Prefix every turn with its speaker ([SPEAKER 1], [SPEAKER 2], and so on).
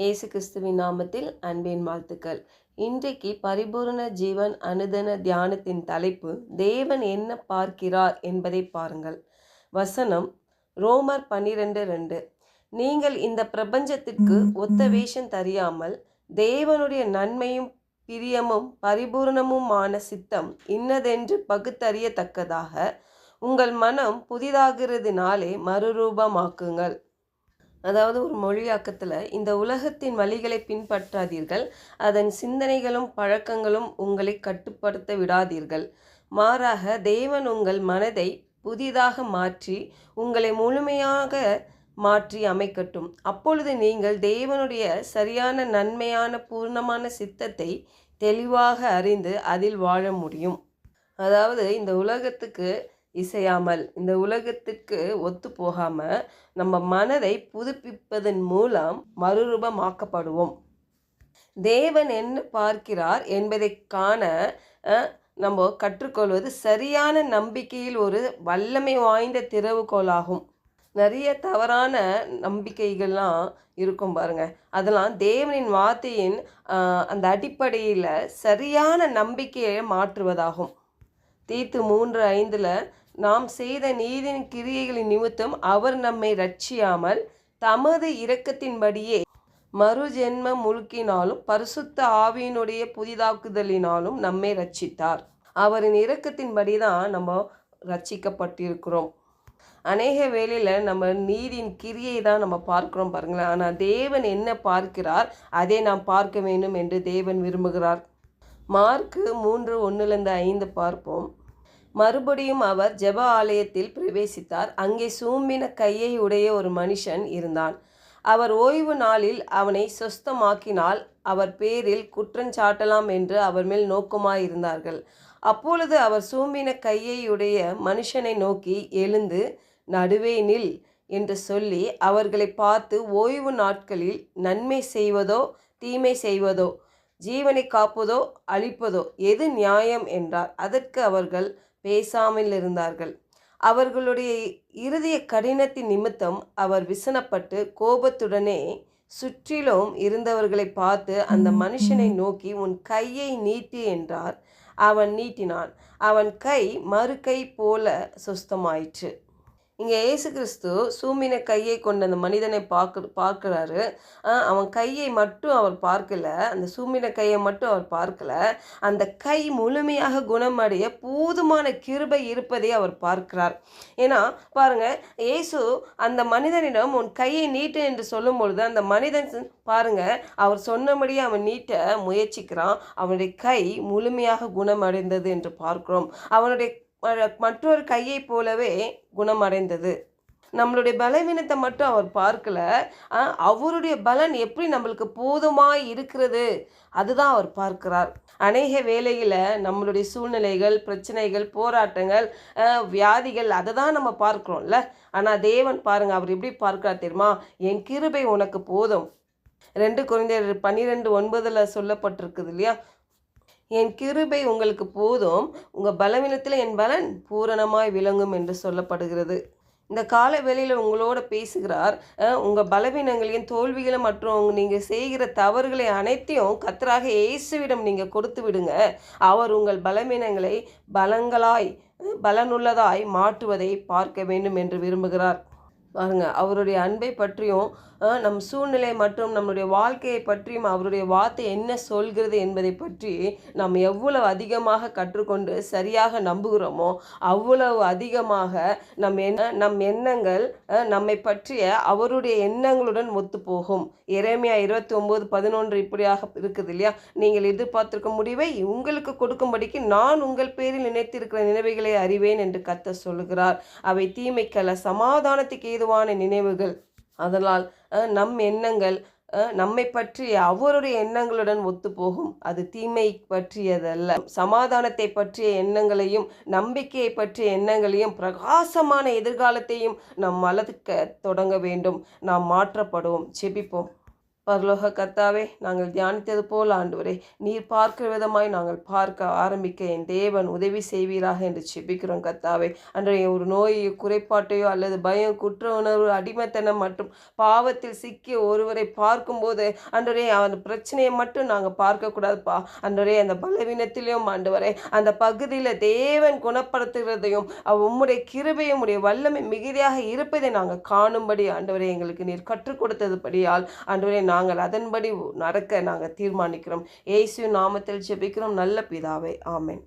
[SPEAKER 1] இயேசு கிறிஸ்துவின் நாமத்தில் அன்பின் வாழ்த்துக்கள் இன்றைக்கு பரிபூர்ண ஜீவன் அனுதன தியானத்தின் தலைப்பு தேவன் என்ன பார்க்கிறார் என்பதை பாருங்கள் வசனம் ரோமர் பன்னிரெண்டு ரெண்டு நீங்கள் இந்த பிரபஞ்சத்திற்கு ஒத்த வேஷம் தெரியாமல் தேவனுடைய நன்மையும் பிரியமும் பரிபூர்ணமுமான சித்தம் இன்னதென்று பகுத்தறியத்தக்கதாக உங்கள் மனம் புதிதாகிறதுனாலே மறுரூபமாக்குங்கள் அதாவது ஒரு மொழியாக்கத்தில் இந்த உலகத்தின் வழிகளை பின்பற்றாதீர்கள் அதன் சிந்தனைகளும் பழக்கங்களும் உங்களை கட்டுப்படுத்த விடாதீர்கள் மாறாக தேவன் உங்கள் மனதை புதிதாக மாற்றி உங்களை முழுமையாக மாற்றி அமைக்கட்டும் அப்பொழுது நீங்கள் தேவனுடைய சரியான நன்மையான பூர்ணமான சித்தத்தை தெளிவாக அறிந்து அதில் வாழ முடியும் அதாவது இந்த உலகத்துக்கு இசையாமல் இந்த உலகத்துக்கு ஒத்து போகாமல் நம்ம மனதை புதுப்பிப்பதன் மூலம் மறுரூபமாக்கப்படுவோம் தேவன் என்ன பார்க்கிறார் என்பதை காண நம்ம கற்றுக்கொள்வது சரியான நம்பிக்கையில் ஒரு வல்லமை வாய்ந்த திறவுகோளாகும் நிறைய தவறான நம்பிக்கைகள்லாம் இருக்கும் பாருங்க அதெல்லாம் தேவனின் வார்த்தையின் அந்த அடிப்படையில் சரியான நம்பிக்கையை மாற்றுவதாகும் தீத்து மூன்று ஐந்தில் நாம் செய்த நீதின் கிரியைகளின் நிமித்தம் அவர் நம்மை ரட்சியாமல் தமது இரக்கத்தின்படியே மறு ஜென்ம முழுக்கினாலும் பரிசுத்த ஆவியினுடைய புதிதாக்குதலினாலும் நம்மை ரட்சித்தார் அவரின் இரக்கத்தின்படி தான் நம்ம ரட்சிக்கப்பட்டிருக்கிறோம் அநேக வேளையில் நம்ம நீதின் கிரியை தான் நம்ம பார்க்குறோம் பாருங்களேன் ஆனால் தேவன் என்ன பார்க்கிறார் அதை நாம் பார்க்க வேண்டும் என்று தேவன் விரும்புகிறார் மார்க்கு மூன்று ஒன்றுலேருந்து ஐந்து பார்ப்போம் மறுபடியும் அவர் ஜெப ஆலயத்தில் பிரவேசித்தார் அங்கே சூம்பின கையை உடைய ஒரு மனுஷன் இருந்தான் அவர் ஓய்வு நாளில் அவனை சொஸ்தமாக்கினால் அவர் பேரில் குற்றஞ்சாட்டலாம் என்று அவர் மேல் நோக்கமாயிருந்தார்கள் அப்பொழுது அவர் சூம்பின கையையுடைய மனுஷனை நோக்கி எழுந்து நடுவே நில் என்று சொல்லி அவர்களை பார்த்து ஓய்வு நாட்களில் நன்மை செய்வதோ தீமை செய்வதோ ஜீவனை காப்பதோ அழிப்பதோ எது நியாயம் என்றார் அதற்கு அவர்கள் பேசாமல் இருந்தார்கள் அவர்களுடைய இறுதிய கடினத்தின் நிமித்தம் அவர் விசனப்பட்டு கோபத்துடனே சுற்றிலும் இருந்தவர்களை பார்த்து அந்த மனுஷனை நோக்கி உன் கையை நீட்டு என்றார் அவன் நீட்டினான் அவன் கை மறு கை போல சொஸ்தமாயிற்று இங்கே ஏசு கிறிஸ்து சூமின கையை கொண்ட அந்த மனிதனை பார்க்க பார்க்குறாரு அவன் கையை மட்டும் அவர் பார்க்கல அந்த சூமின கையை மட்டும் அவர் பார்க்கல அந்த கை முழுமையாக குணமடைய போதுமான கிருபை இருப்பதை அவர் பார்க்கிறார் ஏன்னா பாருங்க ஏசு அந்த மனிதனிடம் உன் கையை நீட்டு என்று சொல்லும் பொழுது அந்த மனிதன் பாருங்க அவர் சொன்னபடியே அவன் நீட்ட முயற்சிக்கிறான் அவனுடைய கை முழுமையாக குணமடைந்தது என்று பார்க்கிறோம் அவனுடைய மற்றொரு கையை போலவே குணமடைந்தது நம்மளுடைய பலவீனத்தை மட்டும் அவர் பார்க்கல அவருடைய பலன் எப்படி நம்மளுக்கு போதுமாய் இருக்கிறது அதுதான் அவர் பார்க்கிறார் அநேக வேலையில் நம்மளுடைய சூழ்நிலைகள் பிரச்சனைகள் போராட்டங்கள் வியாதிகள் அதை தான் நம்ம பார்க்குறோம்ல ஆனால் தேவன் பாருங்கள் அவர் எப்படி பார்க்கிறார் தெரியுமா என் கிருபை உனக்கு போதும் ரெண்டு குறைந்த பன்னிரெண்டு ஒன்பதில் சொல்லப்பட்டிருக்குது இல்லையா என் கிருபை உங்களுக்கு போதும் உங்கள் பலவீனத்தில் என் பலன் பூரணமாய் விளங்கும் என்று சொல்லப்படுகிறது இந்த கால வேளையில் உங்களோட பேசுகிறார் உங்கள் பலவீனங்களையும் தோல்விகளை மற்றும் நீங்கள் செய்கிற தவறுகளை அனைத்தையும் கத்தராக இயேசுவிடம் நீங்கள் கொடுத்து விடுங்க அவர் உங்கள் பலவீனங்களை பலங்களாய் பலனுள்ளதாய் மாற்றுவதை பார்க்க வேண்டும் என்று விரும்புகிறார் பாருங்கள் அவருடைய அன்பை பற்றியும் நம் சூழ்நிலை மற்றும் நம்மளுடைய வாழ்க்கையை பற்றியும் அவருடைய வார்த்தை என்ன சொல்கிறது என்பதை பற்றி நாம் எவ்வளவு அதிகமாக கற்றுக்கொண்டு சரியாக நம்புகிறோமோ அவ்வளவு அதிகமாக நம் என்ன நம் எண்ணங்கள் நம்மை பற்றிய அவருடைய எண்ணங்களுடன் ஒத்துப்போகும் இறைமையா இருபத்தி ஒம்பது பதினொன்று இப்படியாக இருக்குது இல்லையா நீங்கள் எதிர்பார்த்திருக்க முடிவை உங்களுக்கு கொடுக்கும்படிக்கு நான் உங்கள் பேரில் நினைத்திருக்கிற நினைவுகளை அறிவேன் என்று கத்த சொல்கிறார் அவை தீமைக்கல சமாதானத்துக்கு மேதுவான நினைவுகள் அதனால் நம் எண்ணங்கள் நம்மை பற்றி அவருடைய எண்ணங்களுடன் ஒத்துப்போகும் அது தீமை பற்றியதல்ல சமாதானத்தை பற்றிய எண்ணங்களையும் நம்பிக்கையை பற்றிய எண்ணங்களையும் பிரகாசமான எதிர்காலத்தையும் நாம் வளர்க்க தொடங்க வேண்டும் நாம் மாற்றப்படுவோம் செபிப்போம் பரலோக கத்தாவே நாங்கள் தியானித்தது போல் ஆண்டவரே நீர் பார்க்கிற விதமாய் நாங்கள் பார்க்க ஆரம்பிக்க என் தேவன் உதவி செய்வீராக என்று செபிக்கிறோம் கத்தாவே அன்றைய ஒரு நோயோ குறைபாட்டையோ அல்லது பயம் குற்ற உணர்வு அடிமத்தனம் மற்றும் பாவத்தில் சிக்கிய ஒருவரை பார்க்கும்போது அன்றரே அந்த பிரச்சனையை மட்டும் நாங்கள் பார்க்கக்கூடாதுப்பா அன்றரே அந்த பலவீனத்திலையும் ஆண்டவரே அந்த பகுதியில் தேவன் குணப்படுத்துகிறதையும் உம்முடைய கிருபையும் உடைய வல்லமை மிகுதியாக இருப்பதை நாங்கள் காணும்படி ஆண்டவரே எங்களுக்கு நீர் கற்றுக் படியால் ஆண்டவரே நாங்கள் அதன்படி நடக்க நாங்கள் தீர்மானிக்கிறோம் ஏசு நாமத்தில் ஜெபிக்கிறோம் நல்ல பிதாவே ஆமேன்